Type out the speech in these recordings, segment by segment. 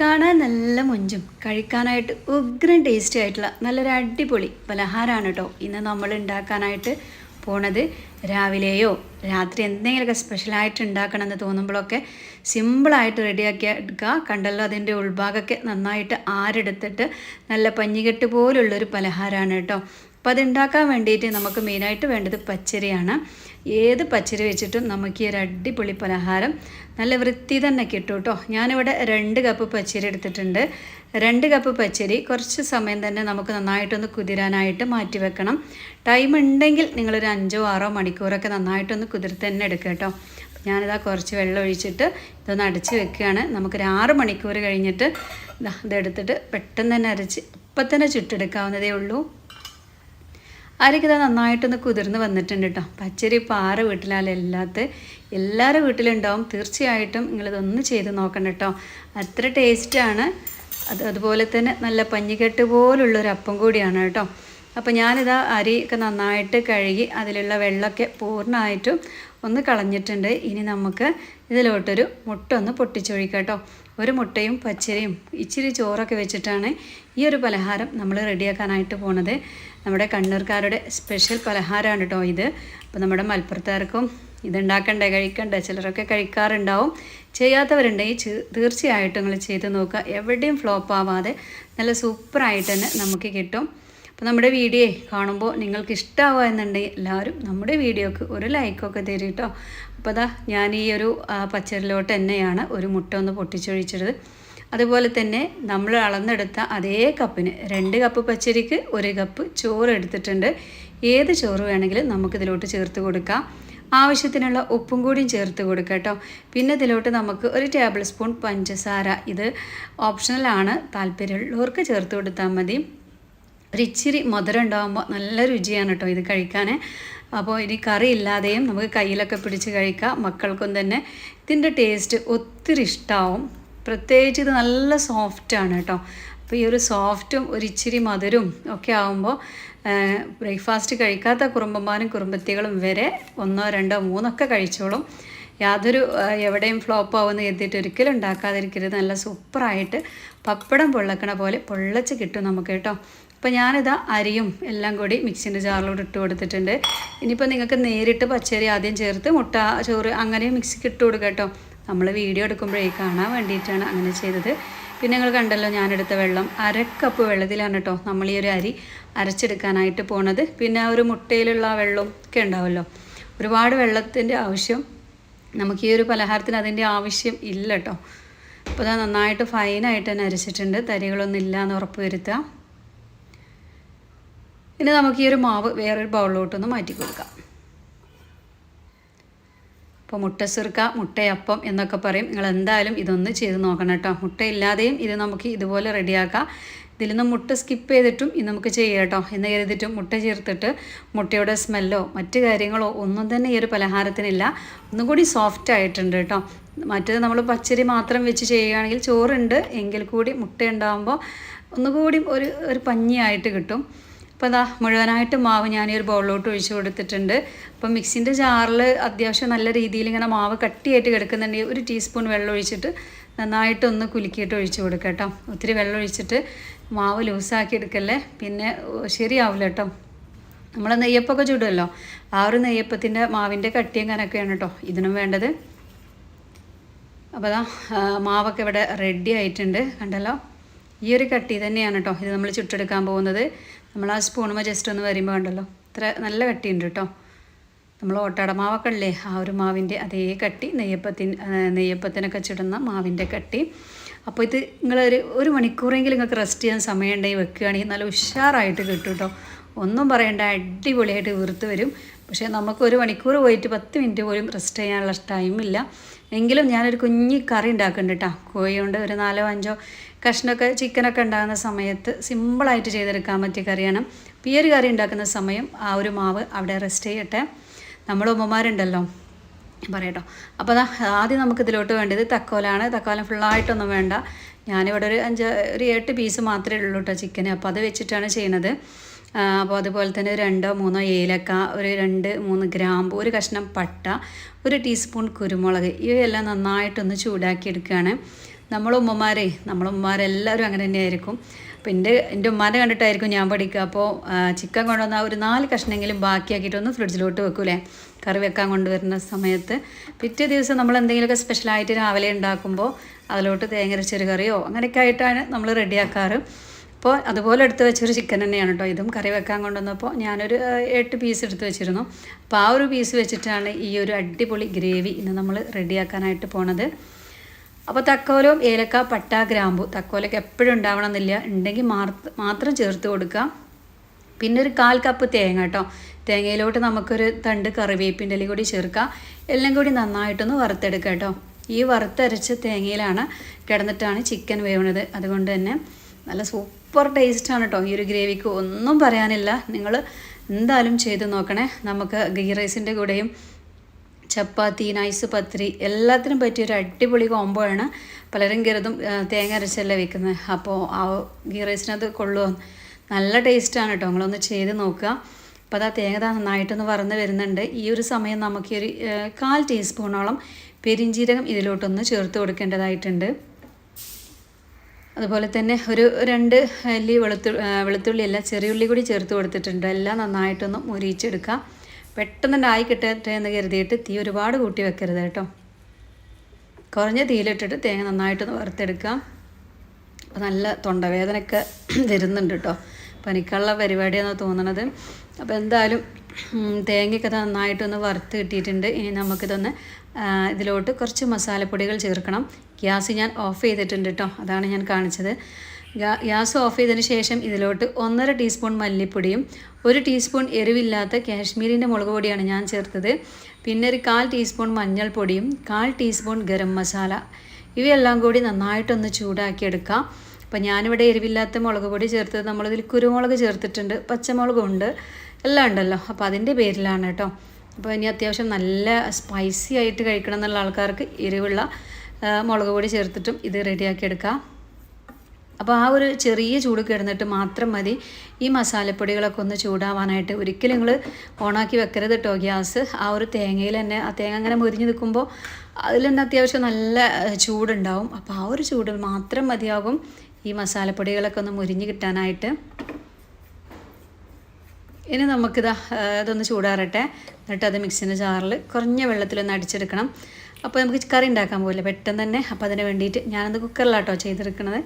കാണാൻ നല്ല മൊഞ്ചും കഴിക്കാനായിട്ട് ഉഗ്രൻ ടേസ്റ്റി ആയിട്ടുള്ള നല്ലൊരു അടിപൊളി പലഹാരമാണ് കേട്ടോ ഇന്ന് നമ്മൾ ഉണ്ടാക്കാനായിട്ട് പോണത്. രാവിലെയോ രാത്രി എന്തെങ്കിലുമൊക്കെ സ്പെഷ്യലായിട്ട് ഉണ്ടാക്കണം എന്ന് തോന്നുമ്പോഴൊക്കെ സിമ്പിളായിട്ട് റെഡിയാക്കി എടുക്കുക. കണ്ടല്ലോ അതിന്റെ ഉൾഭാഗമൊക്കെ നന്നായിട്ട് ആരെടുത്തിട്ട് നല്ല പഞ്ഞികെട്ട് പോലുള്ളൊരു പലഹാരമാണ് കേട്ടോ അപ്പോൾ അതുണ്ടാക്കാൻ വേണ്ടിയിട്ട് നമുക്ക് മെയിനായിട്ട് വേണ്ടത് പച്ചരിയാണ്. ഏത് പച്ചരി വെച്ചിട്ടും നമുക്ക് ഈ ഒരു അടിപൊളി പലഹാരം നല്ല വൃത്തി തന്നെ കിട്ടും കേട്ടോ. ഞാനിവിടെ രണ്ട് കപ്പ് പച്ചരി എടുത്തിട്ടുണ്ട്. രണ്ട് കപ്പ് പച്ചരി കുറച്ച് സമയം തന്നെ നമുക്ക് നന്നായിട്ടൊന്ന് കുതിരാനായിട്ട് മാറ്റി വെക്കണം. ടൈം ഉണ്ടെങ്കിൽ നിങ്ങളൊരു അഞ്ചോ ആറോ മണിക്കൂറൊക്കെ നന്നായിട്ടൊന്ന് കുതിർത്ത് തന്നെ എടുക്കുക കേട്ടോ. ഞാനിതാ കുറച്ച് വെള്ളം ഒഴിച്ചിട്ട് ഇതൊന്ന് അടച്ച് വെക്കുകയാണ്. നമുക്കൊരു ആറ് മണിക്കൂർ കഴിഞ്ഞിട്ട് ഇതാ ഇതെടുത്തിട്ട് പെട്ടെന്ന് തന്നെ അരച്ച് ഇപ്പം തന്നെ ചുട്ടെടുക്കാവുന്നതേ ഉള്ളൂ. ആരൊക്കെ നന്നായിട്ടൊന്ന് കുതിർന്ന് വന്നിട്ടുണ്ട് കേട്ടോ പച്ചരി പാറ ആറ് വീട്ടിലാലല്ലാത്ത എല്ലാവരുടെ വീട്ടിലുണ്ടാവും. തീർച്ചയായിട്ടും നിങ്ങളിതൊന്ന് ചെയ്ത് നോക്കണം കേട്ടോ അത്ര ടേസ്റ്റാണ് അത് അതുപോലെ തന്നെ നല്ല പഞ്ഞിക്കെട്ട് പോലുള്ളൊരു അപ്പം കൂടിയാണ് കേട്ടോ അപ്പോൾ ഞാനിതാ ഒക്കെ നന്നായിട്ട് കഴുകി അതിലുള്ള വെള്ളമൊക്കെ പൂർണമായിട്ടും ഒന്ന് കളഞ്ഞിട്ടുണ്ട്. ഇനി നമുക്ക് ഇതിലോട്ടൊരു മുട്ട ഒന്ന് പൊട്ടിച്ചൊഴിക്കാം കേട്ടോ ഒരു മുട്ടയും പച്ചരിയും ഇച്ചിരി ചോറൊക്കെ വെച്ചിട്ടാണ് ഈ ഒരു പലഹാരം നമ്മൾ റെഡിയാക്കാനായിട്ട് പോണത്. നമ്മുടെ കണ്ണൂർക്കാരുടെ സ്പെഷ്യൽ പലഹാരമാണ് കേട്ടോ ഇത്. അപ്പോൾ നമ്മുടെ മലപ്പുറത്തുകാർക്കും ഇതുണ്ടാക്കണ്ടേ കഴിക്കണ്ടേ ചിലരൊക്കെ കഴിക്കാറുണ്ടാവും. ചെയ്യാത്തവരുണ്ടെങ്കിൽ തീർച്ചയായിട്ടും നിങ്ങൾ ചെയ്ത് നോക്കുക. എവിടെയും ഫ്ലോപ്പ് ആവാതെ നല്ല സൂപ്പറായിട്ട് തന്നെ നമുക്ക് കിട്ടും. അപ്പോൾ നമ്മുടെ വീഡിയോ കാണുമ്പോൾ നിങ്ങൾക്ക് ഇഷ്ടമാവുക എന്നുണ്ടെങ്കിൽ എല്ലാവരും നമ്മുടെ വീഡിയോക്ക് ഒരു ലൈക്കൊക്കെ തരും കേട്ടോ അപ്പോൾ അതാ ഞാൻ ഈ ഒരു പച്ചരിലോട്ട് തന്നെയാണ് ഒരു മുട്ട ഒന്ന് പൊട്ടിച്ചൊഴിച്ചത്. അതുപോലെ തന്നെ നമ്മൾ അളന്നെടുത്ത അതേ കപ്പിന് രണ്ട് കപ്പ് പച്ചരിക്ക് ഒരു കപ്പ് ചോറ് എടുത്തിട്ടുണ്ട്. ഏത് ചോറ് വേണമെങ്കിലും നമുക്കിതിലോട്ട് ചേർത്ത് കൊടുക്കാം. ആവശ്യത്തിനുള്ള ഉപ്പും കൂടിയും ചേർത്ത് കൊടുക്കുക കേട്ടോ. പിന്നെ ഇതിലോട്ട് നമുക്ക് ഒരു ടേബിൾ സ്പൂൺ പഞ്ചസാര. ഇത് ഓപ്ഷണലാണ് താല്പര്യമുള്ളവർക്ക് ചേർത്ത് കൊടുത്താൽ മതി. ഒരു ഇച്ചിരി മധുരം ഉണ്ടാകുമ്പോൾ നല്ല രുചിയാണ് കേട്ടോ ഇത് കഴിക്കാൻ. അപ്പോൾ ഇനി കറി ഇല്ലാതെയും നമുക്ക് കയ്യിലൊക്കെ പിടിച്ച് കഴിക്കാം. മക്കൾക്കും തന്നെ ഇതിന്റെ ടേസ്റ്റ് ഒത്തിരി ഇഷ്ടമാവും പ്രത്യേകിച്ച് ഇത് നല്ല സോഫ്റ്റാണ് കേട്ടോ. അപ്പോൾ ഈ ഒരു സോഫ്റ്റും ഒരു ഇച്ചിരി മധുരവും ഒക്കെ ആകുമ്പോൾ ബ്രേക്ക്ഫാസ്റ്റ് കഴിക്കാത്ത കുറുമ്പന്മാരും കുറുമ്പത്തികളും വരെ ഒന്നോ രണ്ടോ മൂന്നൊക്കെ കഴിച്ചോളും. യാതൊരു എവിടെയും ഫ്ലോപ്പ് ആവുമെന്ന് കരുതിയിട്ട് ഒരിക്കലും ഉണ്ടാക്കാതിരിക്കരുത്. നല്ല സൂപ്പറായിട്ട് പപ്പടം പൊള്ളക്കണ പോലെ പൊള്ളച്ച് കിട്ടും നമുക്ക് കേട്ടോ. അപ്പോൾ ഞാനിതാ അരിയും എല്ലാം കൂടി മിക്സിന്റെ ജാറിലോട്ട് ഇട്ട് കൊടുത്തിട്ടുണ്ട്. ഇനിയിപ്പോൾ നിങ്ങൾക്ക് നേരിട്ട് പച്ചരി ആദ്യം ചേർത്ത് മുട്ട ചോറ് അങ്ങനെ മിക്സിക്ക് ഇട്ട് കൊടുക്കാം കേട്ടോ. നമ്മൾ വീഡിയോ എടുക്കുമ്പോഴേ കാണാൻ വേണ്ടിയിട്ടാണ് അങ്ങനെ ചെയ്തത്. പിന്നെ നിങ്ങൾ കണ്ടല്ലോ ഞാനെടുത്ത വെള്ളം അര കപ്പ് വെള്ളത്തിലാണ് കേട്ടോ നമ്മൾ ഈ ഒരു അരി അരച്ചെടുക്കാനായിട്ട് പോണത്. പിന്നെ ആ ഒരു മുട്ടയിലുള്ള വെള്ളം ഒക്കെ ഉണ്ടാവുമല്ലോ ഒരുപാട് വെള്ളത്തിന്റെ ആവശ്യം നമുക്ക് ഈ ഒരു പലഹാരത്തിന് അതിന്റെ ആവശ്യം ഇല്ല കേട്ടോ. അപ്പോൾ അത് നന്നായിട്ട് ഫൈനായിട്ട് തന്നെ അരച്ചിട്ടുണ്ട്. തരികളൊന്നും ഇല്ല എന്ന് ഉറപ്പ് വരുത്തുക. ഇനി നമുക്ക് ഈ ഒരു മാവ് വേറൊരു ബൗളിലോട്ടൊന്ന് മാറ്റി കൊടുക്കാം. അപ്പോൾ മുട്ട സുർക്ക മുട്ടയപ്പം എന്നൊക്കെ പറയും. നിങ്ങൾ എന്തായാലും ഇതൊന്ന് ചെയ്ത് നോക്കണം കേട്ടോ. മുട്ടയില്ലാതെയും ഇത് നമുക്ക് ഇതുപോലെ റെഡിയാക്കാം. ഇതിൽ നിന്ന് മുട്ട സ്കിപ്പ് ചെയ്തിട്ടും ഇത് നമുക്ക് ചെയ്യാം കേട്ടോ. എന്ന് കരുതിയിട്ടും മുട്ട ചേർത്തിട്ട് മുട്ടയുടെ സ്മെല്ലോ മറ്റ് കാര്യങ്ങളോ ഒന്നും തന്നെ ഈ ഒരു പലഹാരത്തിനില്ല. ഒന്നും കൂടി സോഫ്റ്റ് ആയിട്ടുണ്ട് കേട്ടോ. മറ്റേത് നമ്മൾ പച്ചരി മാത്രം വെച്ച് ചെയ്യുകയാണെങ്കിൽ ചോറുണ്ട്. എങ്കിൽ കൂടി മുട്ട ഉണ്ടാകുമ്പോൾ ഒന്നുകൂടി ഒരു ഒരു പഞ്ഞിയായിട്ട് കിട്ടും. അപ്പോൾ അതാ മുഴുവനായിട്ട് മാവ് ഞാൻ ഈ ഒരു ബൗളിലോട്ട് ഒഴിച്ച് കൊടുത്തിട്ടുണ്ട്. അപ്പം മിക്സിന്റെ ജാറിൽ അത്യാവശ്യം നല്ല രീതിയിൽ ഇങ്ങനെ മാവ് കട്ടിയായിട്ട് കിടക്കുന്നുണ്ടെങ്കിൽ ഒരു ടീസ്പൂൺ വെള്ളം ഒഴിച്ചിട്ട് നന്നായിട്ടൊന്ന് കുലുക്കിയിട്ട് ഒഴിച്ച് കൊടുക്കുക കേട്ടോ. ഒത്തിരി വെള്ളം ഒഴിച്ചിട്ട് മാവ് ലൂസാക്കി എടുക്കല്ലേ? പിന്നെ ശരിയാവില്ല കേട്ടോ. നമ്മൾ നെയ്യപ്പൊക്കെ ചുടുമല്ലോ ആ ഒരു നെയ്യപ്പത്തിന്റെ മാവിന്റെ കട്ടിയും കനക്കെയാണ് കേട്ടോ ഇതിനും വേണ്ടത്. അപ്പോൾ അതാ മാവൊക്കെ ഇവിടെ റെഡി ആയിട്ടുണ്ട്. കണ്ടല്ലോ? ഈ ഒരു കട്ടി തന്നെയാണ് കേട്ടോ ഇത് നമ്മൾ ചുട്ടെടുക്കാൻ പോകുന്നത്. നമ്മൾ ആ സ്പൂണുമ്പോൾ ജസ്റ്റ് ഒന്ന് വരുമ്പോൾ ഉണ്ടല്ലോ ഇത്ര നല്ല കട്ടിയുണ്ട് കേട്ടോ നമ്മൾ ഓട്ടട മാവൊക്കെ ഉള്ളേ ആ ഒരു മാവിന്റെ അതേ കട്ടി നെയ്യപ്പത്തിന് നെയ്യപ്പത്തിനൊക്കെ ചുടുന്ന മാവിന്റെ കട്ടി. അപ്പോൾ ഇത് നിങ്ങളൊരു ഒരു മണിക്കൂറെങ്കിലും നിങ്ങൾക്ക് റെസ്റ്റ് ചെയ്യാൻ സമയമുണ്ടെങ്കിൽ വെക്കുകയാണെങ്കിൽ നല്ല ഉഷാറായിട്ട് കിട്ടും കേട്ടോ ഒന്നും പറയണ്ട അടിപൊളിയായിട്ട് വീർത്ത് വരും. പക്ഷേ നമുക്ക് ഒരു മണിക്കൂർ പോയിട്ട് പത്ത് മിനിറ്റ് പോലും റെസ്റ്റ് ചെയ്യാനുള്ള ടൈമില്ല. എങ്കിലും ഞാനൊരു കുഞ്ഞി കറി ഉണ്ടാക്കുന്നുണ്ട് കേട്ടോ കോഴി കൊണ്ട് ഒരു നാലോ അഞ്ചോ കഷ്ണമൊക്കെ ചിക്കനൊക്കെ ഉണ്ടാകുന്ന സമയത്ത് സിമ്പിളായിട്ട് ചെയ്തെടുക്കാൻ പറ്റിയ കറിയാണ്. ഈ ഒരു കറി ഉണ്ടാക്കുന്ന സമയം ആ ഒരു മാവ് അവിടെ റെസ്റ്റ് ചെയ്യട്ടെ. നമ്മൾ ഉമ്മമാരുണ്ടല്ലോ. പറയട്ടോ. അപ്പോൾ അതാ ആദ്യം നമുക്ക് ഇതിലോട്ട് വേണ്ടത് തക്കോലാണ്. തക്കോലം ഫുള്ളായിട്ടൊന്നും വേണ്ട. ഞാനിവിടെ ഒരു അഞ്ച് ഒരു എട്ട് പീസ് മാത്രമേ ഉള്ളൂ കേട്ടോ ചിക്കന്. അപ്പോൾ അത് വെച്ചിട്ടാണ് ചെയ്യുന്നത്. അപ്പോൾ അതുപോലെ തന്നെ രണ്ടോ മൂന്നോ ഏലക്ക ഒരു രണ്ട് മൂന്ന് ഗ്രാമ്പു ഒരു കഷ്ണം പട്ട ഒരു ടീസ്പൂൺ കുരുമുളക് ഇവയെല്ലാം നന്നായിട്ടൊന്ന് ചൂടാക്കിയെടുക്കുകയാണ് നമ്മളെ ഉമ്മമാരെ നമ്മളെ ഉമ്മമാരെല്ലാവരും അങ്ങനെ തന്നെയായിരിക്കും. അപ്പം എന്റെ എന്റെ ഉമ്മാനെ കണ്ടിട്ടായിരിക്കും ഞാൻ പഠിക്കുക. അപ്പോൾ ചിക്കൻ കൊണ്ടുവന്ന ഒരു നാല് കഷ്ണമെങ്കിലും ബാക്കിയാക്കിയിട്ടൊന്ന് ഫ്രിഡ്ജിലോട്ട് വെക്കൂലേ? കറി വെക്കാൻ കൊണ്ടുവരുന്ന സമയത്ത്. പിറ്റേ ദിവസം നമ്മൾ എന്തെങ്കിലുമൊക്കെ സ്പെഷ്യലായിട്ട് രാവിലെ ഉണ്ടാക്കുമ്പോൾ അതിലോട്ട് തേങ്ങരച്ചൊരു കറിയോ അങ്ങനെയൊക്കെ ആയിട്ടാണ് നമ്മൾ റെഡിയാക്കാറ് അപ്പോൾ അതുപോലെ എടുത്ത് വെച്ചൊരു ചിക്കൻ തന്നെയാണ് കേട്ടോ. ഇതും കറി വെക്കാൻ കൊണ്ടുവന്നപ്പോൾ ഞാനൊരു എട്ട് പീസ് എടുത്ത് വെച്ചിരുന്നു. അപ്പോൾ ആ ഒരു പീസ് വെച്ചിട്ടാണ് ഈ ഒരു അടിപൊളി ഗ്രേവി ഇന്ന് നമ്മൾ റെഡിയാക്കാനായിട്ട് പോണത്. അപ്പോൾ തക്കോലവും ഏലക്ക പട്ട ഗ്രാമ്പു തക്കോലൊക്കെ എപ്പോഴും ഉണ്ടാവണമെന്നില്ല. ഉണ്ടെങ്കിൽ മാത്രം ചേർത്ത് കൊടുക്കുക. പിന്നെ ഒരു കാൽ കപ്പ് തേങ്ങ കേട്ടോ. തേങ്ങയിലോട്ട് നമുക്കൊരു തണ്ട് കറിവേപ്പിന്റെ ഇല കൂടി ചേർക്കുക. എല്ലാം കൂടി നന്നായിട്ടൊന്ന് വറുത്തെടുക്കുക കേട്ടോ. ഈ വറുത്തരച്ച തേങ്ങയിലാണ് കിടന്നിട്ടാണ് ചിക്കൻ വേവണത്. അതുകൊണ്ട് തന്നെ നല്ല സൂപ്പർ ടേസ്റ്റാണ് കേട്ടോ ഈ ഒരു ഗ്രേവിക്ക് ഒന്നും പറയാനില്ല. നിങ്ങൾ എന്തായാലും ചെയ്ത് നോക്കണേ. നമുക്ക് ഗീ റൈസിന്റെ കൂടെയും ചപ്പാത്തി നൈസ് പത്തിരി എല്ലാത്തിനും പറ്റിയ ഒരു അടിപൊളി കോംബോ ആണ്. പലരും കരുതും തേങ്ങ അരച്ചല്ലേ വെക്കുന്നത് അപ്പോൾ ആ ഗീ റൈസിനത് കൊള്ളുമോ നല്ല ടേസ്റ്റാണ് കേട്ടോ നിങ്ങളൊന്ന് ചെയ്ത് നോക്കുക. അപ്പോൾ അതാ തേങ്ങ നന്നായിട്ടൊന്ന് വറന്ന് വരുന്നുണ്ട്. ഈ ഒരു സമയം നമുക്ക് ഒരു കാൽ ടീസ്പൂണോളം പെരിഞ്ചീരകം ഇതിലോട്ടൊന്ന് ചേർത്ത് കൊടുക്കേണ്ടതായിട്ടുണ്ട്. അതുപോലെ തന്നെ ഒരു രണ്ട് അല്ലി വെളുത്തു ആ, വെളുത്തുള്ളി അല്ല ചെറിയുള്ളി കൂടി ചേർത്ത് കൊടുത്തിട്ടുണ്ട്. എല്ലാം നന്നായിട്ടൊന്ന് മുരിച്ചെടുക്കാം പെട്ടെന്ന് തന്നെ ആയി കിട്ടട്ടെ എന്ന് കരുതിയിട്ട് തീ ഒരുപാട് കൂട്ടി വെക്കരുത് കേട്ടോ. കുറഞ്ഞ തീയിലിട്ടിട്ട് തേങ്ങ നന്നായിട്ടൊന്ന് വറുത്തെടുക്കാം. അപ്പോൾ നല്ല തൊണ്ടവേദനയൊക്കെ വരുന്നുണ്ട് കേട്ടോ. പനിക്കുള്ള പരിപാടിയാണെന്ന് തോന്നണത്. അപ്പോൾ എന്തായാലും തേങ്ങയൊക്കെ നന്നായിട്ടൊന്ന് വറുത്ത് കിട്ടിയിട്ടുണ്ട്. ഇനി നമുക്കിതൊന്ന് ഇതിലോട്ട് കുറച്ച് മസാലപ്പൊടികൾ ചേർക്കണം. ഗ്യാസ് ഞാൻ ഓഫ് ചെയ്തിട്ടുണ്ട് കേട്ടോ അതാണ് ഞാൻ കാണിച്ചത്. ഗ്യാ- ഗ്യാസ് ഓഫ് ചെയ്തതിന് ശേഷം ഇതിലോട്ട് ഒന്നര ടീസ്പൂൺ മല്ലിപ്പൊടിയും ഒരു ടീസ്പൂൺ എരിവില്ലാത്ത കാശ്മീരിന്റെ മുളക് പൊടിയാണ് ഞാൻ ചേർത്തത്. പിന്നെ ഒരു കാൽ ടീസ്പൂൺ മഞ്ഞൾപ്പൊടിയും കാൽ ടീസ്പൂൺ ഗരം മസാല. ഇവയെല്ലാം കൂടി നന്നായിട്ടൊന്ന് ചൂടാക്കി എടുക്കാം അപ്പോൾ ഞാനിവിടെ എരിവില്ലാത്ത മുളക് പൊടി ചേർത്തത് നമ്മളിതിൽ കുരുമുളക് ചേർത്തിട്ടുണ്ട് പച്ചമുളകും ഉണ്ട് എല്ലാം ഉണ്ടല്ലോ. അപ്പോൾ അതിന്റെ പേരിലാണ് കേട്ടോ. അപ്പോൾ ഇനി അത്യാവശ്യം നല്ല സ്പൈസി ആയിട്ട് കഴിക്കണം എന്നുള്ള ആൾക്കാർക്ക് എരിവുള്ള മുളക് പൊടി ചേർത്തിട്ടും ഇത് റെഡിയാക്കി എടുക്കാം. അപ്പോൾ ആ ഒരു ചെറിയ ചൂട് കിടന്നിട്ട് മാത്രം മതി. ഈ മസാലപ്പൊടികളൊക്കെ ഒന്ന് ചൂടാവാനായിട്ട് ഒരിക്കലും നിങ്ങൾ ഓണാക്കി വെക്കരുത് കേട്ടോ ഗ്യാസ്. ആ ഒരു തേങ്ങയിൽ തന്നെ ആ തേങ്ങ അങ്ങനെ മുരിഞ്ഞ് നിൽക്കുമ്പോൾ അതിൽ തന്നെ അത്യാവശ്യം നല്ല ചൂടുണ്ടാവും. അപ്പോൾ ആ ഒരു ചൂട് മാത്രം മതിയാകും. ഈ മസാലപ്പൊടികളൊക്കെ ഒന്ന് മുരിഞ്ഞ് കിട്ടാനായിട്ട്. ഇനി നമുക്കിതാ അതൊന്ന് ചൂടാറട്ടെ. എന്നിട്ട് അത് മിക്സിന്റെ ചാറിൽ കുറഞ്ഞ വെള്ളത്തിലൊന്ന് അടിച്ചെടുക്കണം. അപ്പോൾ നമുക്ക് കറി ഉണ്ടാക്കാൻ പോകില്ല പെട്ടെന്ന് തന്നെ. അപ്പോൾ അതിന് വേണ്ടിയിട്ട് ഞാനത് കുക്കറിലാട്ടോ ചെയ്തെടുക്കണത്.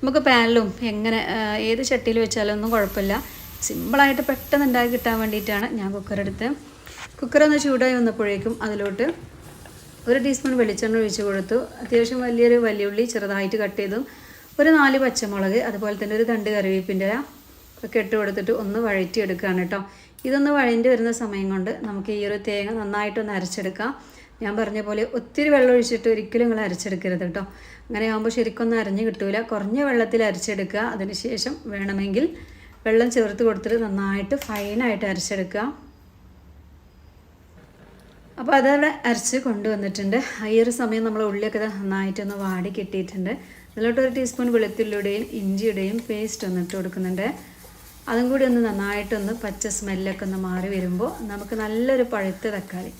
നമുക്ക് പാനിലും എങ്ങനെ ഏത് ചട്ടിയിൽ വെച്ചാലും ഒന്നും കുഴപ്പമില്ല. സിമ്പിളായിട്ട് പെട്ടെന്ന് ഉണ്ടാക്കി കിട്ടാൻ വേണ്ടിയിട്ടാണ് ഞാൻ കുക്കറെടുത്ത്. കുക്കറൊന്ന് ചൂടായി വന്നപ്പോഴേക്കും അതിലോട്ട് ഒരു ടീസ്പൂൺ വെളിച്ചെണ്ണ ഒഴിച്ച് കൊടുത്തു. അത്യാവശ്യം വലിയൊരു വലിയുള്ളി ചെറുതായിട്ട് കട്ട് ചെയ്തു. ഒരു നാല് പച്ചമുളക് അതുപോലെ തന്നെ ഒരു തണ്ട് കറിവേപ്പിന്റെ ഒക്കെ ഇട്ട് കൊടുത്തിട്ട് ഒന്ന് വഴറ്റി എടുക്കുകയാണ് കേട്ടോ. ഇതൊന്ന് വഴണ്ടി വരുന്ന സമയം കൊണ്ട് നമുക്ക് ഈ ഒരു തേങ്ങ നന്നായിട്ടൊന്ന് അരച്ചെടുക്കാം. ഞാൻ പറഞ്ഞ പോലെ ഒത്തിരി വെള്ളം ഒഴിച്ചിട്ട് ഒരിക്കലും നിങ്ങൾ അരച്ചെടുക്കരുത് കേട്ടോ. അങ്ങനെ ആകുമ്പോൾ ശരിക്കൊന്നും അരഞ്ഞു കിട്ടൂല. കുറഞ്ഞ വെള്ളത്തിൽ അരച്ചെടുക്കുക. അതിനുശേഷം വേണമെങ്കിൽ വെള്ളം ചേർത്ത് കൊടുത്തിട്ട് നന്നായിട്ട് ഫൈനായിട്ട് അരച്ചെടുക്കുക. അപ്പോൾ അതവിടെ അരച്ച് കൊണ്ടുവന്നിട്ടുണ്ട്. ഈ ഒരു സമയം നമ്മൾ ഉള്ളിയൊക്കെ നന്നായിട്ടൊന്ന് വാടി കിട്ടിയിട്ടുണ്ട്. അതിലോട്ട് ഒരു ടീസ്പൂൺ വെളുത്തുള്ളിയുടെയും ഇഞ്ചിയുടെയും പേസ്റ്റ് ഒന്ന് ഇട്ട് കൊടുക്കുന്നുണ്ട്. അതും കൂടി ഒന്ന് നന്നായിട്ടൊന്ന് പച്ച സ്മെല്ലൊക്കെ ഒന്ന് മാറി വരുമ്പോൾ നമുക്ക് നല്ലൊരു പഴുത്ത തക്കാളി.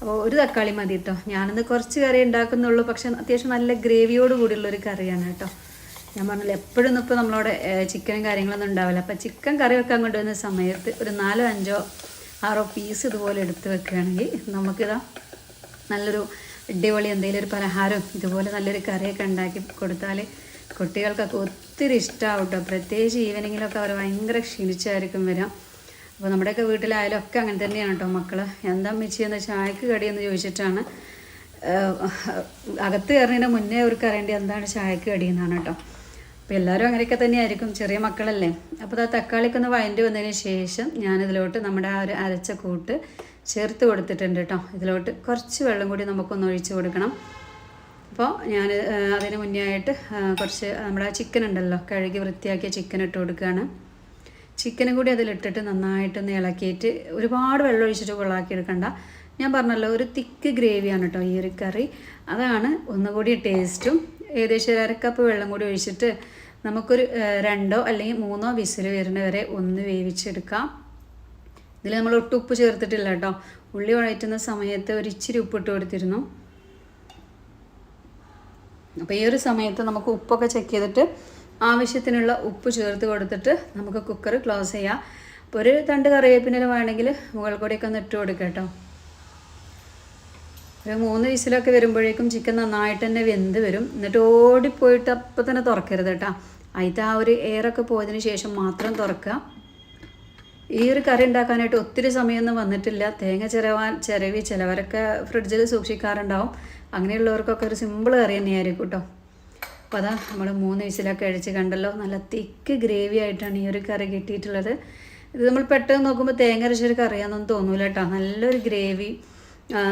അപ്പോൾ ഒരു തക്കാളി മതി കേട്ടോ ഞാനിന്ന് കുറച്ച് കറി ഉണ്ടാക്കുന്നുള്ളൂ. പക്ഷെ അത്യാവശ്യം നല്ല ഗ്രേവിയോട് കൂടിയുള്ള ഒരു കറിയാണ് കേട്ടോ ഞാൻ പറഞ്ഞില്ല എപ്പോഴും ഇപ്പോൾ നമ്മളവിടെ ചിക്കനും കാര്യങ്ങളൊന്നും ഉണ്ടാവില്ല. അപ്പോൾ ചിക്കൻ കറി വെക്കാൻ കൊണ്ടുവന്ന സമയത്ത് ഒരു നാലോ അഞ്ചോ ആറോ പീസ് ഇതുപോലെ എടുത്ത് വെക്കുകയാണെങ്കിൽ നമുക്കിതാ നല്ലൊരു അടിപൊളി എന്തെങ്കിലും ഒരു പലഹാരം ഇതുപോലെ നല്ലൊരു കറിയൊക്കെ ഉണ്ടാക്കി കൊടുത്താൽ കുട്ടികൾക്കൊക്കെ ഒത്തിരി ഇഷ്ടമാവും കേട്ടോ പ്രത്യേകിച്ച് ഈവനിങ്ങിലൊക്കെ അവർ ഭയങ്കര ക്ഷീണിച്ചായിരിക്കും വരാം. അപ്പോൾ നമ്മുടെയൊക്കെ വീട്ടിലായാലും ഒക്കെ അങ്ങനെ തന്നെയാണ് കേട്ടോ മക്കൾ എന്താ മെച്ചിയെന്ന് ചായക്ക് കടിയെന്ന് ചോദിച്ചിട്ടാണ്. അകത്ത് കയറുന്നതിന് മുന്നേ അവർക്ക് അറിയേണ്ടത് എന്താണ് ചായക്ക് കടിയെന്നാണ് കേട്ടോ അപ്പോൾ എല്ലാവരും അങ്ങനെയൊക്കെ തന്നെയായിരിക്കും. ചെറിയ മക്കളല്ലേ. അപ്പോൾ ആ തക്കാളിക്കൊന്ന് വഴണ്ടി വന്നതിന് ശേഷം ഞാനിതിലോട്ട് നമ്മുടെ ആ ഒരു അരച്ച കൂട്ട് ചേർത്ത് കൊടുത്തിട്ടുണ്ട് കേട്ടോ. ഇതിലോട്ട് കുറച്ച് വെള്ളം കൂടി നമുക്കൊന്ന് ഒഴിച്ച് കൊടുക്കണം. അപ്പോൾ ഞാൻ അതിന് മുന്നേ ആയിട്ട് കുറച്ച് നമ്മുടെ ചിക്കൻ ഉണ്ടല്ലോ കഴുകി വൃത്തിയാക്കിയ ചിക്കൻ ഇട്ട് കൊടുക്കുകയാണ് ചിക്കനും കൂടി അതിലിട്ടിട്ട് നന്നായിട്ടൊന്ന് ഇളക്കിയിട്ട് ഒരുപാട് വെള്ളം ഒഴിച്ചിട്ട് കൊള്ളാക്കി എടുക്കണ്ട ഞാൻ പറഞ്ഞല്ലോ ഒരു തിക്ക് ഗ്രേവിയാണ് കേട്ടോ ഈ ഒരു കറി. അതാണ് ഒന്നുകൂടി ടേസ്റ്റും ഏകദേശം ഒരു അരക്കപ്പ് വെള്ളം കൂടി ഒഴിച്ചിട്ട് നമുക്കൊരു രണ്ടോ അല്ലെങ്കിൽ മൂന്നോ വിസിൽ വരുന്നവരെ ഒന്ന് വേവിച്ചെടുക്കാം. ഇതിൽ നമ്മൾ ഒട്ടും ഉപ്പ് ചേർത്തിട്ടില്ല കേട്ടോ. ഉള്ളി വഴറ്റുന്ന സമയത്ത് ഒരു ഇച്ചിരി ഉപ്പിട്ട് കൊടുത്തിരുന്നു. അപ്പോൾ ഈ ഒരു സമയത്ത് നമുക്ക് ഉപ്പൊക്കെ ചെക്ക് ചെയ്തിട്ട് ആവശ്യത്തിനുള്ള ഉപ്പ് ചേർത്ത് കൊടുത്തിട്ട് നമുക്ക് കുക്കർ ക്ലോസ് ചെയ്യാം. അപ്പോൾ ഒരു തണ്ട് കറിവേപ്പിനില വേണമെങ്കിൽ മുകൾ കൂടെയൊക്കെ ഒന്ന് ഇട്ട് കൊടുക്കുക കേട്ടോ. ഒരു മൂന്ന് വിസിലൊക്കെ വരുമ്പോഴേക്കും ചിക്കൻ നന്നായിട്ട് തന്നെ വെന്ത് വരും. എന്നിട്ട് ഓടിപ്പോയിട്ട് അപ്പം തന്നെ തുറക്കരുത് കേട്ടോ. അതിന്റെ ആ ഒരു എയറൊക്കെ പോയതിന് ശേഷം മാത്രം തുറക്കുക. ഈ ഒരു കറി ഉണ്ടാക്കാനായിട്ട് ഒത്തിരി സമയമൊന്നും വന്നിട്ടില്ല. തേങ്ങ ചിരവാൻ ചിരവി ചിലവരൊക്കെ ഫ്രിഡ്ജിൽ സൂക്ഷിക്കാറുണ്ടാവും. അങ്ങനെയുള്ളവർക്കൊക്കെ ഒരു സിമ്പിൾ കറി തന്നെയായിരിക്കും കേട്ടോ അപ്പോൾ അതാ നമ്മൾ മൂന്ന് വിസിലൊക്കെ അഴിച്ച് കണ്ടല്ലോ. നല്ല തിക്ക് ഗ്രേവി ആയിട്ടാണ് ഈ ഒരു കറി കിട്ടിയിട്ടുള്ളത്. ഇത് നമ്മൾ പെട്ടെന്ന് നോക്കുമ്പോൾ തേങ്ങ അരച്ചൊരു കറിയാണെന്നൊന്നും തോന്നൂല കേട്ടോ നല്ലൊരു ഗ്രേവി.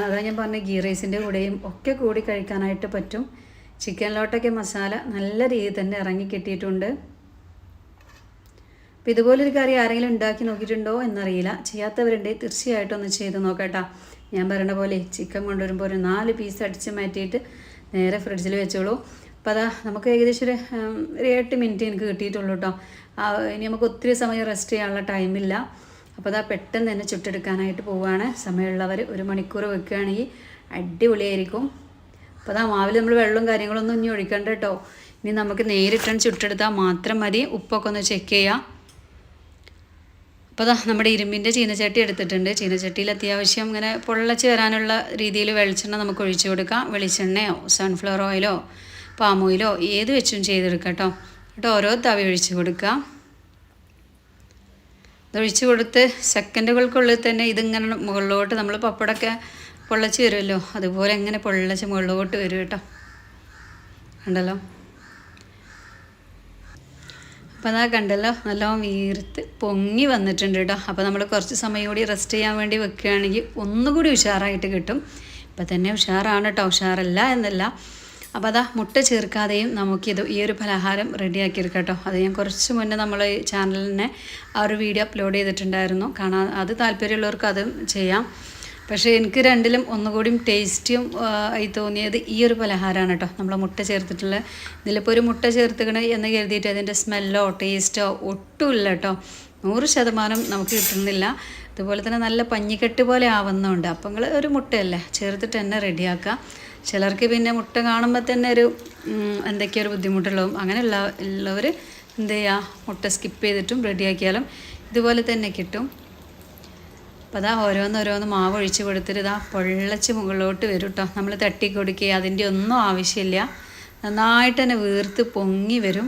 അതാ ഞാൻ പറഞ്ഞ ഗീ റൈസിന്റെ കൂടെയും ഒക്കെ കൂടി കഴിക്കാനായിട്ട് പറ്റും. ചിക്കൻ ചിക്കനിലോട്ടൊക്കെ മസാല നല്ല രീതിയിൽ തന്നെ ഇറങ്ങി കിട്ടിയിട്ടുണ്ട്. അപ്പോൾ ഇതുപോലൊരു കറി ആരെങ്കിലും ഉണ്ടാക്കി നോക്കിയിട്ടുണ്ടോ എന്നറിയില്ല. ചെയ്യാത്തവരുണ്ടെങ്കിൽ തീർച്ചയായിട്ടും ഒന്ന് ചെയ്ത് നോക്കട്ടാ. ഞാൻ പറയുന്ന പോലെ ചിക്കൻ കൊണ്ടുവരുമ്പോൾ ഒരു നാല് പീസ് അടിച്ച് മാറ്റിയിട്ട് നേരെ ഫ്രിഡ്ജിൽ വെച്ചോളൂ. അപ്പോൾ അതാ നമുക്ക് ഏകദേശം ഒരു ഒരു എട്ട് മിനിറ്റ് എനിക്ക് കിട്ടിയിട്ടുള്ളൂ കേട്ടോ ഇനി നമുക്ക് ഒത്തിരി സമയം റെസ്റ്റ് ചെയ്യാനുള്ള ടൈമില്ല അപ്പോൾ അതാ പെട്ടെന്ന് തന്നെ ചുട്ടെടുക്കാനായിട്ട് പോവുകയാണ് സമയമുള്ളവർ ഒരു മണിക്കൂർ വെക്കുകയാണെങ്കിൽ അടിപൊളിയായിരിക്കും. അപ്പോൾ അതാ മാവിൽ നമ്മൾ വെള്ളവും കാര്യങ്ങളൊന്നും ഇനി ഒഴിക്കണ്ട കേട്ടോ ഇനി നമുക്ക് നേരിട്ടാണ് ചുട്ടെടുത്താൽ മാത്രം മതി. ഉപ്പൊക്കെ ഒന്ന് ചെക്ക് ചെയ്യാം. അപ്പോൾ അതാ നമ്മുടെ ഇരുമ്പിന്റെ ചീനച്ചട്ടി എടുത്തിട്ടുണ്ട്. ചീനച്ചട്ടിയിൽ അത്യാവശ്യം ഇങ്ങനെ പൊള്ളച്ച് വരാനുള്ള രീതിയിൽ വെളിച്ചെണ്ണ നമുക്ക് ഒഴിച്ചു കൊടുക്കാം. വെളിച്ചെണ്ണയോ സൺഫ്ലവർ ഓയിലോ പാം ഓയിലോ ഏത് വെച്ചും ചെയ്തെടുക്കാം കേട്ടോ. എന്നിട്ട് ഓരോ തവി ഒഴിച്ചു കൊടുക്കുക ഇതൊഴിച്ചു കൊടുത്ത് സെക്കൻഡുകൾക്കുള്ളിൽ തന്നെ ഇതിങ്ങനെ മുകളിലോട്ട് നമ്മൾ പപ്പടമൊക്കെ പൊള്ളച്ച് വരുമല്ലോ. അതുപോലെ ഇങ്ങനെ പൊള്ളച്ച് മുകളിലോട്ട് വരും കേട്ടോ. കണ്ടല്ലോ? അപ്പോൾ അതാ കണ്ടല്ലോ നല്ലോണം വീർത്ത് പൊങ്ങി വന്നിട്ടുണ്ട് കേട്ടോ അപ്പോൾ നമ്മൾ കുറച്ച് സമയം കൂടി റെസ്റ്റ് ചെയ്യാൻ വേണ്ടി വെക്കുകയാണെങ്കിൽ ഒന്നുകൂടി ഉഷാറായിട്ട് കിട്ടും. ഇപ്പം തന്നെ ഉഷാറാണ് കേട്ടോ ഉഷാറല്ല എന്നല്ല. അപ്പോൾ അതാ മുട്ട ചേർക്കാതെയും നമുക്കിത് ഈ ഒരു പലഹാരം റെഡിയാക്കി എടുക്കാം കേട്ടോ അത് ഞാൻ കുറച്ച് മുന്നേ നമ്മൾ ഈ ചാനലിൽ ആ ഒരു വീഡിയോ അപ്ലോഡ് ചെയ്തിട്ടുണ്ടായിരുന്നു. കാണാൻ അത് താല്പര്യമുള്ളവർക്ക് അതും ചെയ്യാം. പക്ഷേ എനിക്ക് രണ്ടിലും ഒന്നുകൂടിയും ടേസ്റ്റിയും ആയി തോന്നിയത് ഈ ഒരു പലഹാരമാണ് കേട്ടോ. നമ്മൾ മുട്ട ചേർത്തിട്ടുള്ള ഇതിലിപ്പോൾ ഒരു മുട്ട ചേർത്തുകണ എന്ന് കരുതിയിട്ട് അതിന്റെ സ്മെല്ലോ ടേസ്റ്റോ ഒട്ടുമില്ല കേട്ടോ. നൂറ് ശതമാനം നമുക്ക് കിട്ടുന്നില്ല. അതുപോലെ തന്നെ നല്ല പഞ്ഞിക്കെട്ട് പോലെ ആവുന്നുണ്ട്. അപ്പം നിങ്ങൾ ഒരു മുട്ടയല്ലേ ചേർത്തിട്ട് തന്നെ റെഡിയാക്കുക. ചിലർക്ക് പിന്നെ മുട്ട കാണുമ്പോൾ തന്നെ ഒരു എന്തൊക്കെയോ ഒരു ബുദ്ധിമുട്ടുള്ളതും അങ്ങനെയുള്ള ഉള്ളവർ എന്ത് ചെയ്യുക മുട്ട സ്കിപ്പ് ചെയ്തിട്ടും റെഡിയാക്കിയാലും ഇതുപോലെ തന്നെ കിട്ടും. അപ്പോൾ അതാ ഓരോന്നോരോന്ന് മാവ് ഒഴിച്ച് കൊടുത്തിട്ട് ഇതാ പൊള്ളച്ച് മുകളിലോട്ട് വരും കേട്ടോ നമ്മൾ തട്ടി കൊടുക്കുക അതിന്റെ ഒന്നും ആവശ്യമില്ല. നന്നായിട്ട് തന്നെ വീർത്ത് പൊങ്ങി വരും.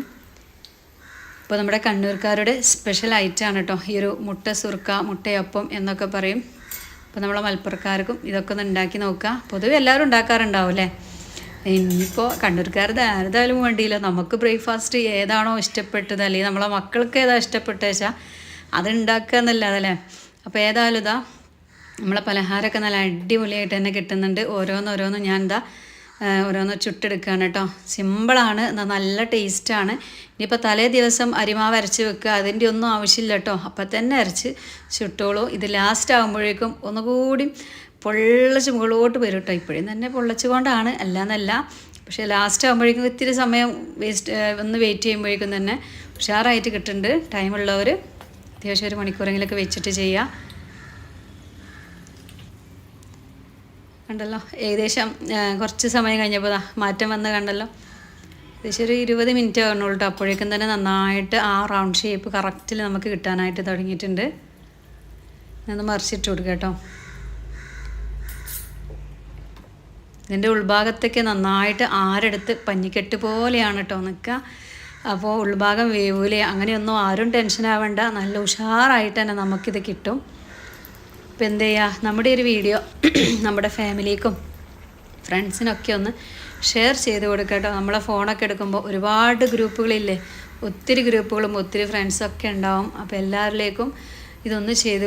ഇപ്പോൾ നമ്മുടെ കണ്ണൂർക്കാരുടെ സ്പെഷ്യൽ ഐറ്റമാണ് കേട്ടോ. ഈ ഒരു മുട്ട സുർക്ക മുട്ടയപ്പം എന്നൊക്കെ പറയും. അപ്പോൾ നമ്മളെ മലപ്പുറക്കാർക്കും ഇതൊക്കെ ഒന്ന് ഉണ്ടാക്കി നോക്കുക പൊതുവെ എല്ലാവരും ഉണ്ടാക്കാറുണ്ടാവും അല്ലേ? ഇനിയിപ്പോൾ കണ്ണൂർക്കാരുടെ ആരുതായാലും വേണ്ടിയില്ല. നമുക്ക് ബ്രേക്ക്ഫാസ്റ്റ് ഏതാണോ ഇഷ്ടപ്പെട്ടത് അല്ലെങ്കിൽ നമ്മളെ മക്കൾക്ക് ഏതാ ഇഷ്ടപ്പെട്ട വെച്ചാൽ അത് ഉണ്ടാക്കുക എന്നല്ലാതല്ലേ അപ്പോൾ ഏതായാലും ഇതാ നമ്മളെ പലഹാരമൊക്കെ നല്ല അടിപൊളിയായിട്ട് തന്നെ കിട്ടുന്നുണ്ട്. ഓരോന്നോരോന്നും ഞാൻ എന്താ ഓരോന്ന് ചുട്ടെടുക്കുകയാണ് കേട്ടോ. സിമ്പിളാണ് എന്നാൽ നല്ല ടേസ്റ്റാണ്. ഇനിയിപ്പോൾ തലേ ദിവസം അരിമാവ് അരച്ച് വെക്കുക അതിന്റെ ഒന്നും ആവശ്യമില്ല കേട്ടോ. അപ്പം തന്നെ അരച്ച് ചുട്ടോളൂ. ഇത് ലാസ്റ്റ് ആകുമ്പോഴേക്കും ഒന്നുകൂടി പൊള്ളച്ച് മുകളിലോട്ട് വരും കേട്ടോ. ഇപ്പോഴും തന്നെ പൊള്ളച്ചുകൊണ്ടാണ് അല്ലാന്നല്ല. പക്ഷേ ലാസ്റ്റ് ആകുമ്പോഴേക്കും ഇത്തിരി സമയം വേസ്റ്റ് ഒന്ന് വെയിറ്റ് ചെയ്യുമ്പോഴേക്കും തന്നെ ഉഷാറായിട്ട് കിട്ടുന്നുണ്ട്. ടൈമുള്ളവർ അത്യാവശ്യം ഒരു മണിക്കൂറെങ്കിലൊക്കെ വെച്ചിട്ട് ചെയ്യുക കണ്ടല്ലോ? ഏകദേശം കുറച്ച് സമയം കഴിഞ്ഞപ്പോൾ മാറ്റം വന്ന് കണ്ടല്ലോ. ഏകദേശം ഒരു ഇരുപത് മിനിറ്റ് ആകണുള്ളൂ കേട്ടോ അപ്പോഴേക്കും തന്നെ നന്നായിട്ട് ആ റൗണ്ട് ഷേപ്പ് കറക്റ്റിൽ നമുക്ക് കിട്ടാനായിട്ട് തുടങ്ങിയിട്ടുണ്ട്. ഞാനൊന്ന് മറിച്ചിട്ട് കൊടുക്കുക കേട്ടോ. ഇതിന്റെ ഉൾഭാഗത്തൊക്കെ നന്നായിട്ട് ആരെടുത്ത് പഞ്ഞിക്കെട്ട് പോലെയാണ് കേട്ടോ നിൽക്കുക അപ്പോൾ ഉൾഭാഗം വേവൂലേ? അങ്ങനെയൊന്നും ആരും ടെൻഷൻ ആവേണ്ട. നല്ല ഉഷാറായിട്ട് തന്നെ നമുക്കിത് കിട്ടും. അപ്പോൾ എന്ത് ചെയ്യുക നമ്മുടെ ഒരു വീഡിയോ നമ്മുടെ ഫാമിലിക്കും ഫ്രണ്ട്സിനൊക്കെ ഒന്ന് ഷെയർ ചെയ്ത് കൊടുക്കട്ടോ കേട്ടോ. നമ്മളെ ഫോണൊക്കെ എടുക്കുമ്പോൾ ഒരുപാട് ഗ്രൂപ്പുകളില്ലേ? ഒത്തിരി ഗ്രൂപ്പുകളും ഒത്തിരി ഫ്രണ്ട്സൊക്കെ ഉണ്ടാവും. അപ്പോൾ എല്ലാവരിലേക്കും ഇതൊന്ന് ചെയ്ത്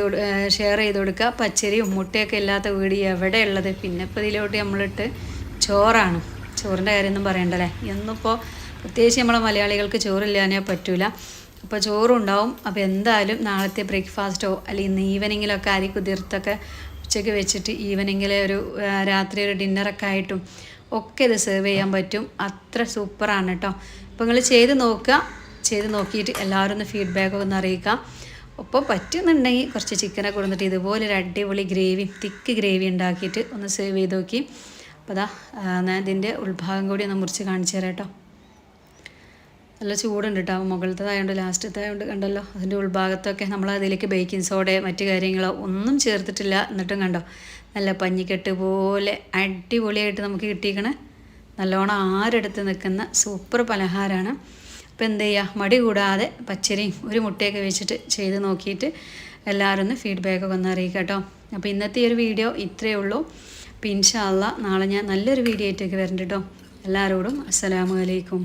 ഷെയർ ചെയ്ത് കൊടുക്കുക പച്ചരിയും മുട്ടയൊക്കെ ഇല്ലാത്ത വീട് എവിടെ ഉള്ളത്? പിന്നെ ഇപ്പോൾ ഇതിലോട്ട് നമ്മളിട്ട് ചോറാണ്. ചോറിന്റെ കാര്യമൊന്നും പറയണ്ടല്ലേ? എന്നിപ്പോൾ പ്രത്യേകിച്ച് നമ്മളെ മലയാളികൾക്ക് ചോറില്ലാനേ പറ്റൂല. അപ്പോൾ ചോറുണ്ടാവും. അപ്പോൾ എന്തായാലും നാളത്തെ ബ്രേക്ക്ഫാസ്റ്റോ അല്ലെങ്കിൽ ഇന്ന് ഈവനിങ്ങിലൊക്കെ അരി കുതിർത്തൊക്കെ ഉച്ചയ്ക്ക് വെച്ചിട്ട് ഈവനിങ്ങിലെ ഒരു രാത്രി ഒരു ഡിന്നറൊക്കെ ആയിട്ടും ഒക്കെ ഇത് സെർവ് ചെയ്യാൻ പറ്റും. അത്ര സൂപ്പറാണ് കേട്ടോ അപ്പോൾ നിങ്ങൾ ചെയ്ത് നോക്കുക ചെയ്ത് നോക്കിയിട്ട് എല്ലാവരും ഒന്ന് ഫീഡ്ബാക്ക് ഒന്ന് അറിയിക്കാം. ഒപ്പം പറ്റുന്നുണ്ടെങ്കിൽ കുറച്ച് ചിക്കനൊക്കെ കൊടുത്തിട്ട് ഇതുപോലെ ഒരു അടിപൊളി ഗ്രേവി തിക്ക് ഗ്രേവി ഉണ്ടാക്കിയിട്ട് ഒന്ന് സെർവ് ചെയ്ത് നോക്കി. അപ്പോൾ അതാ ഞാൻ ഇതിന്റെ ഉൾഭാഗം കൂടി ഒന്ന് മുറിച്ച് കാണിച്ചു തരാം കേട്ടോ നല്ല ചൂടുണ്ട് കേട്ടോ മുകളിലത്തേതായതുകൊണ്ട് ലാസ്റ്റത്തായതുകൊണ്ട് കണ്ടല്ലോ. അതിന്റെ ഉൾഭാഗത്തൊക്കെ നമ്മൾ അതിലേക്ക് ബേക്കിംഗ് സോഡയോ മറ്റു കാര്യങ്ങളോ ഒന്നും ചേർത്തിട്ടില്ല. എന്നിട്ടും കണ്ടോ? നല്ല പഞ്ഞിക്കെട്ട് പോലെ അടിപൊളിയായിട്ട് നമുക്ക് കിട്ടിയിരിക്കണേ. നല്ലോണം ആരെടുത്ത് നിൽക്കുന്ന സൂപ്പർ പലഹാരമാണ് അപ്പോൾ എന്ത് ചെയ്യുക മടി കൂടാതെ പച്ചരിയും ഒരു മുട്ടയൊക്കെ വെച്ചിട്ട് ചെയ്ത് നോക്കിയിട്ട് എല്ലാവരും ഒന്ന് ഫീഡ്ബാക്കൊക്കെ ഒന്ന് അറിയിക്കുക കേട്ടോ അപ്പോൾ ഇന്നത്തെ ഈ ഒരു വീഡിയോ ഇത്രയേ ഉള്ളൂ. അപ്പോൾ ഇൻഷാല്ല നാളെ ഞാൻ നല്ലൊരു വീഡിയോ ആയിട്ടൊക്കെ വരുന്നുണ്ട് കേട്ടോ. എല്ലാവരോടും അസ്സലാമു അലൈക്കും.